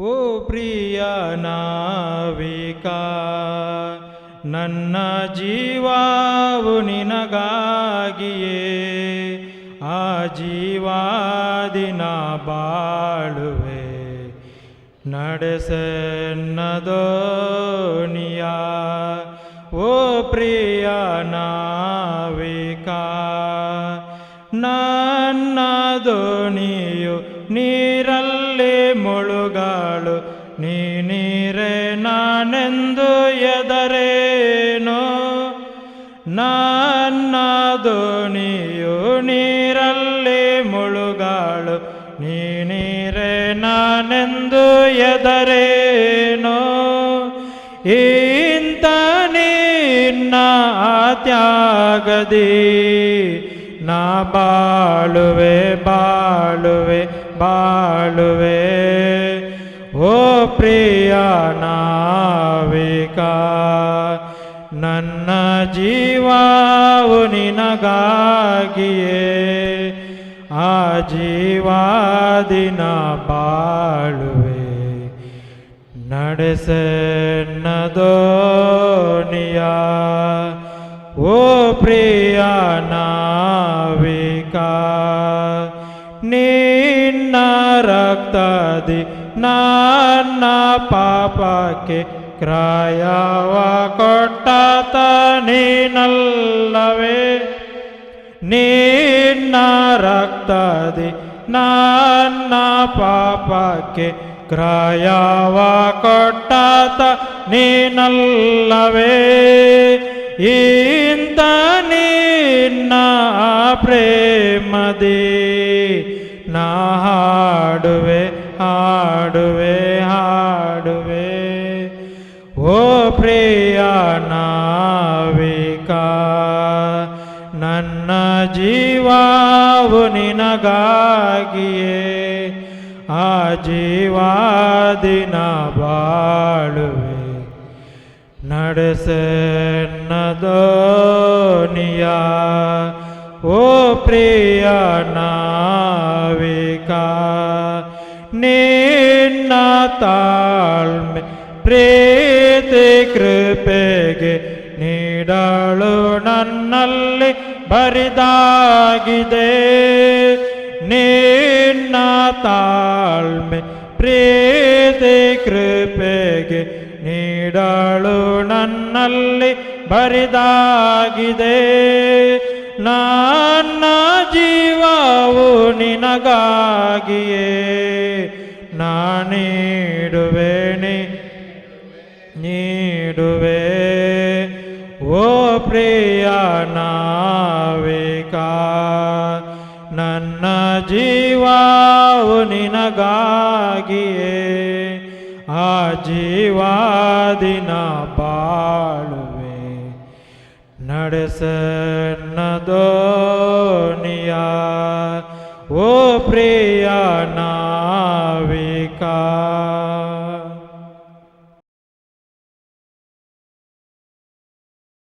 ಓ ಪ್ರಿಯ ನಾವಿಕಾ ನನ್ನ ಜೀವಾವು ನಿನಗಾಗಿಯೇ. ಆ ಜೀವಾದಿನ ಬಾಳುವೆ ನಡೆಸನ್ನದೋನಿಯ ಓ ಪ್ರಿಯ ನಾವಿಕಾ ದೋಣಿಯು ನೀರಲ್ಲಿ ಮುಳುಗಾಳು, ನೀ ನೀರೆ ನಾನೆಂದು ಎದರೇನು ನನ್ನ ದೋಣಿಯು ನೀರಲ್ಲಿ ಮುಳುಗಾಳು, ನೀ ನೀರೆ ನಾನೆಂದು ಎದರೇನೋ ಇಂತ ನಿನ್ನ ತ್ಯಾಗದಿ ನಾ ಬಾಳುವೆ ಬಾಳುವೆ ಬಾಳುವೆ. ಓ ಪ್ರಿಯ ನಾವಿಕ, ನನ್ನ ಜೀವಾವು ನಿನಗಾಗಿಯೇ. ಆ ಜೀವಾದಿನ ಬಾಳುವೆ ನಡೆಸನ್ನದೋನಿಯ ಓ ಪ್ರಿಯ ನಿನ್ನ ರಕ್ತದಿ ನನ್ನ ಪಾಪಕ್ಕೆ ಕ್ರಾಯವ ಕೊಟ್ಟಾತ ನೀನಲ್ಲವೇ? ನಿನ್ನ ರಕ್ತದಿ ನನ್ನ ಪಾಪಕ್ಕೆ ಕ್ರಾಯವ ಕೊಟ್ಟಾತ ನೀನಲ್ಲವೇ? ಇಂದ ಪ್ರೇಮದಿ, ನಾ ಹಾಡುವೆ ಹಾಡುವೆ ಹಾಡುವೆ. ಓ ಪ್ರಿಯ ನಾವಿಕ, ನನ್ನ ಜೀವಾವು ನಿನಗಾಗಿಯೇ. ಆ ಜೀವಾದಿನ ಬಾಳುವೆ. ನಡೆಸನ್ನದೋನಿಯ ಓ ಪ್ರಿಯ ನಾವಿಕ ತಾಳ್ಮೆ ಪ್ರೀತಿ ಕೃಪೆಗೆ ನೀಡಳು ನನ್ನಲ್ಲಿ ಬರಿದಾಗಿದೆ. ನಿನ್ನ ತಾಳ್ಮೆ ಪ್ರೀತಿ ಕೃಪೆಗೆ ನೀಡಳು ನನ್ನಲ್ಲಿ ಬರಿದಾಗಿದೆ. ನನ್ನ ಜೀವವು ನಿನಗಾಗಿಯೇ. ನಾ ನೀಡುವೆನೆ, ನೀಡುವೆ. ಓ ಪ್ರಿಯ ನಾವಿಕ, ನನ್ನ ಜೀವವು ನಿನಗಾಗಿಯೇ. ಆ ಜೀವಾದಿನ ಬಾಳುವೆ. दुनिया। वो प्रिया नाविका।